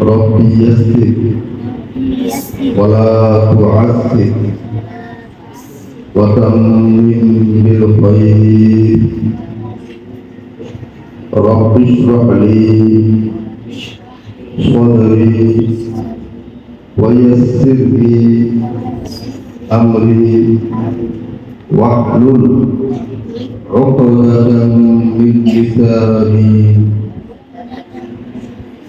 ربي يسر ولا تعسر وتمم بالخير رب اشرح لي صدري ويسر لي أمري واحلل عقدة من لساني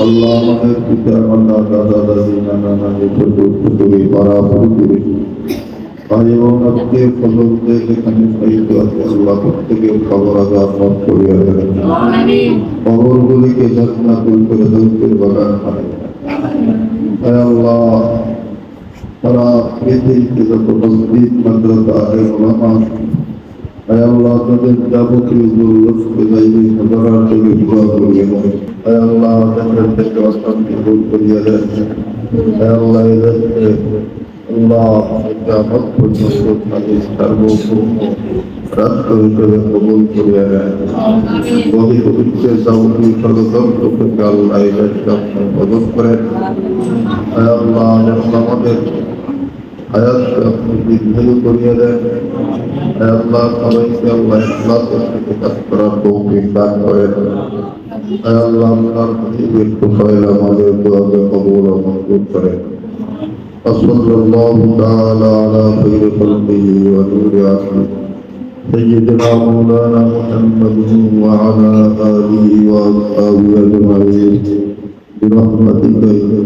আল্লাহ আমাদের পিতা মাতা দাদা দাদি নানা নানি ছোট পাড়া প্রতিবেশী ভাই এবং আত্মীয় স্বজনদের যেখানে সাহিত্য আছে আল্লাহ প্রত্যেকের খবর আজাদ মাফ করিয়া দেন কবরগুলিকে জান্নাতুল ফেরদৌসের বাগান বানাইয়া আল্লাহ সারা পৃথিবীতে যত মসজিদ, মাদ্রাসা আলে ওলামা হে আল্লাহ, তাদের যাবতীয় দুর্লভকে যাইবে হাজার থেকে দোয়া। দেন হে আল্লাহ দেশের থেকে অশান্তি দূর করিয়ে দেন তাদের হে আল্লাহ আমাদের হায়াতকে আপনি দীর্ঘায়ু করিয়ে দেন হে আল্লাহ সবাইকে আল্লাহ ইখলাসের সাথে কাজ করার তৌফিক দান করেন হে আল্লাহ আপনার হাবিবের তোফাইল আমাদের দোয়াকে কবুল ও মঞ্জুর করেন وصلى الله تعالى على خير خلقه ونور عقله سيدنا مولانا محمد وعلى آله وأصحابه أجمعين برحمتك يا